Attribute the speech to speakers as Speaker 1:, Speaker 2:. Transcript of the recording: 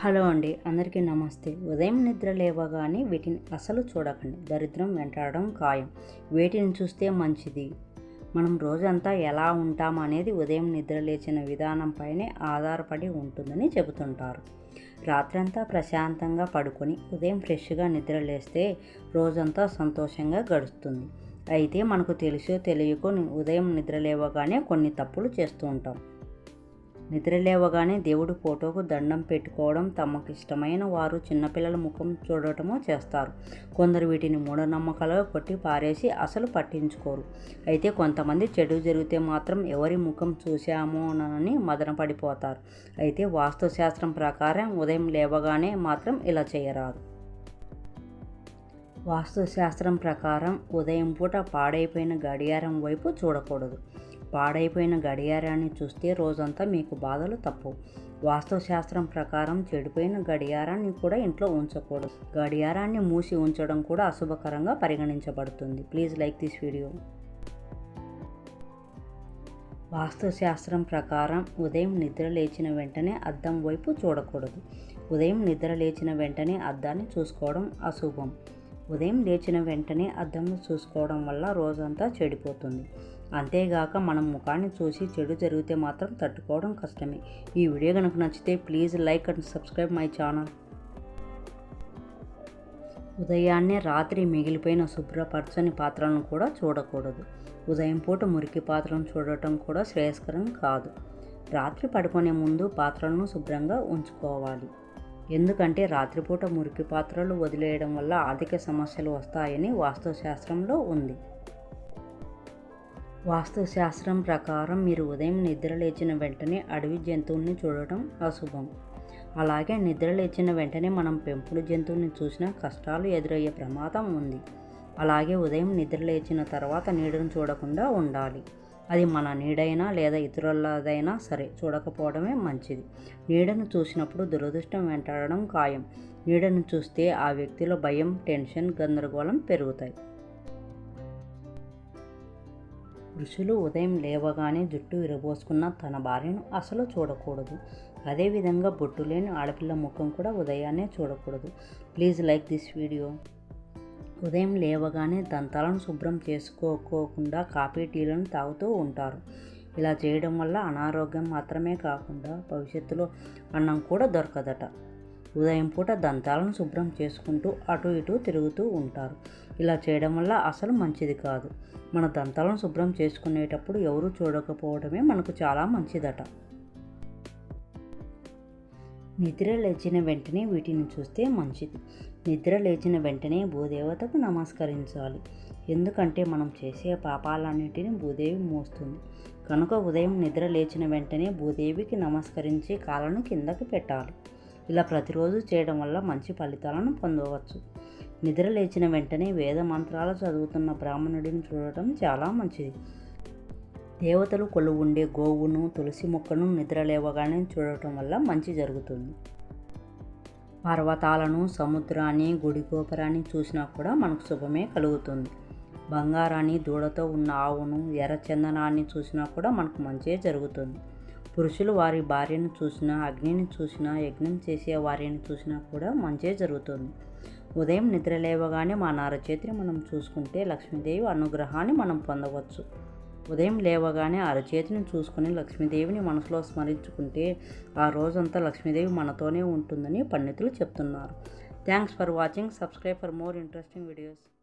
Speaker 1: Hello అండి అందరికీ నమస్తే. ఉదయం నిద్ర లేవగానే వీటిని అసలు చూడకండి. దరిద్రం వెంటాడడం ఖాయం. వీటిని చూస్తే మంచిది. మనం రోజంతా ఎలా ఉంటాం అనేది ఉదయం నిద్ర లేచిన విధానంపైనే ఆధారపడి ఉంటుందని చెబుతుంటారు. రాత్రంతా ప్రశాంతంగా పడుకొని ఉదయం ఫ్రెష్గా నిద్ర లేస్తే రోజంతా సంతోషంగా గడుస్తుంది. అయితే మనకు తెలుసో తెలియకో ఉదయం నిద్ర లేవగానే కొన్ని తప్పులు చేస్తూ ఉంటాం. నిద్ర లేవగానే దేవుడి ఫోటోకు దండం పెట్టుకోవడం తమకు ఇష్టమైన వారు చిన్నపిల్లల ముఖం చూడటమో చేస్తారు. కొందరు వీటిని మూఢనమ్మకాలుగా కొట్టి పారేసి అసలు పట్టించుకోరు. అయితే కొంతమంది చెడు జరిగితే మాత్రం ఎవరి ముఖం చూశామోనని మదన పడిపోతారు అయితే వాస్తుశాస్త్రం ప్రకారం ఉదయం లేవగానే మాత్రం ఇలా చేయరాదు. వాస్తుశాస్త్రం ప్రకారం ఉదయం పూట పాడైపోయిన గడియారం వైపు చూడకూడదు. పాడైపోయిన గడియారాన్ని చూస్తే రోజంతా మీకు బాధలు తప్పవు. వాస్తుశాస్త్రం ప్రకారం చెడిపోయిన గడియారాన్ని కూడా ఇంట్లో ఉంచకూడదు. గడియారాన్ని మూసి ఉంచడం కూడా అశుభకరంగా పరిగణించబడుతుంది. Please like this video. వాస్తుశాస్త్రం ప్రకారం ఉదయం నిద్ర లేచిన వెంటనే అద్దం వైపు చూడకూడదు. ఉదయం నిద్ర లేచిన వెంటనే అద్దాన్ని చూసుకోవడం అశుభం. ఉదయం లేచిన వెంటనే అద్దంను చూసుకోవడం వల్ల రోజంతా చెడిపోతుంది. అంతేగాక మనం ముఖాన్ని చూసి చెడు జరిగితే మాత్రం తట్టుకోవడం కష్టమే. ఈ వీడియో కనుక నచ్చితే please like and subscribe my channel. ఉదయాన్నే రాత్రి మిగిలిపోయిన శుభ్రపరచని పాత్రలను కూడా చూడకూడదు. ఉదయం పూట మురికి పాత్రలను చూడటం కూడా శ్రేయస్కరం కాదు. రాత్రి పడుకునే ముందు పాత్రలను శుభ్రంగా ఉంచుకోవాలి. ఎందుకంటే రాత్రిపూట మురికి పాత్రలు వదిలేయడం వల్ల ఆర్థిక సమస్యలు వస్తాయని వాస్తుశాస్త్రంలో ఉంది. వాస్తుశాస్త్రం ప్రకారం మీరు ఉదయం నిద్ర లేచిన వెంటనే అడవి జంతువుల్ని చూడటం అశుభం. అలాగే నిద్ర లేచిన వెంటనే మనం పెంపుడు జంతువుల్ని చూసినా కష్టాలు ఎదురయ్యే ప్రమాదం ఉంది. అలాగే ఉదయం నిద్ర లేచిన తర్వాత నీడను చూడకుండా ఉండాలి. అది మన నీడైనా లేదా ఇతరులదైనా సరే చూడకపోవడమే మంచిది. నీడను చూసినప్పుడు దురదృష్టం వెంటాడడం ఖాయం. నీడను చూస్తే ఆ వ్యక్తిలో భయం టెన్షన్ గందరగోళం పెరుగుతాయి. పురుషులు ఉదయం లేవగానే జుట్టు విరబోసుకున్న తన భార్యను అసలు చూడకూడదు. అదేవిధంగా బొట్టు లేని ఆడపిల్ల ముఖం కూడా ఉదయాన్నే చూడకూడదు. Please like this video. ఉదయం లేవగానే దంతాలను శుభ్రం చేసుకోకోకుండా కాఫీ టీలను తాగుతూ ఉంటారు. ఇలా చేయడం వల్ల అనారోగ్యం మాత్రమే కాకుండా భవిష్యత్తులో అన్నం కూడా దొరకదట. ఉదయం పూట దంతాలను శుభ్రం చేసుకుంటూ అటు ఇటు తిరుగుతూ ఉంటారు. ఇలా చేయడం వల్ల అసలు మంచిది కాదు. మన దంతాలను శుభ్రం చేసుకునేటప్పుడు ఎవరు చూడకపోవడమే మనకు చాలా మంచిదట. నిద్ర లేచిన వెంటనే వీటిని చూస్తే మంచిది. నిద్ర లేచిన వెంటనే భూదేవతకు నమస్కరించాలి. ఎందుకంటే మనం చేసే పాపాలన్నిటిని భూదేవి మోస్తుంది. కనుక ఉదయం నిద్ర లేచిన వెంటనే భూదేవికి నమస్కరించి కాలను కిందకి పెట్టాలి. ఇలా ప్రతిరోజు చేయడం వల్ల మంచి ఫలితాలను పొందవచ్చు. నిద్ర లేచిన వెంటనే వేద మంత్రాలు చదువుతున్న బ్రాహ్మణుడిని చూడటం చాలా మంచిది. దేవతలు కొలు ఉండే గోవును తులసి మొక్కను నిద్ర లేవగానే చూడటం వల్ల మంచి జరుగుతుంది. పర్వతాలను సముద్రాన్ని గుడి గోపురాన్ని చూసినా కూడా మనకు శుభమే కలుగుతుంది. బంగారాన్ని దూడతో ఉన్న ఆవును ఎర్రచందనాన్ని చూసినా కూడా మనకు మంచే జరుగుతుంది. పురుషులు వారి భార్యను చూసినా అగ్నిని చూసినా యజ్ఞం చేసే వారిని చూసినా కూడా మంచే జరుగుతుంది. ఉదయం నిద్ర లేవగానే మా అరచేతిని మనం చూసుకుంటే లక్ష్మీదేవి అనుగ్రహాన్ని మనం పొందవచ్చు. ఉదయం లేవగానే అరచేతిని చూసుకుని లక్ష్మీదేవిని మనసులో స్మరించుకుంటే ఆ రోజంతా లక్ష్మీదేవి మనతోనే ఉంటుందని పండితులు చెప్తున్నారు. Thanks for watching. Subscribe for more interesting videos.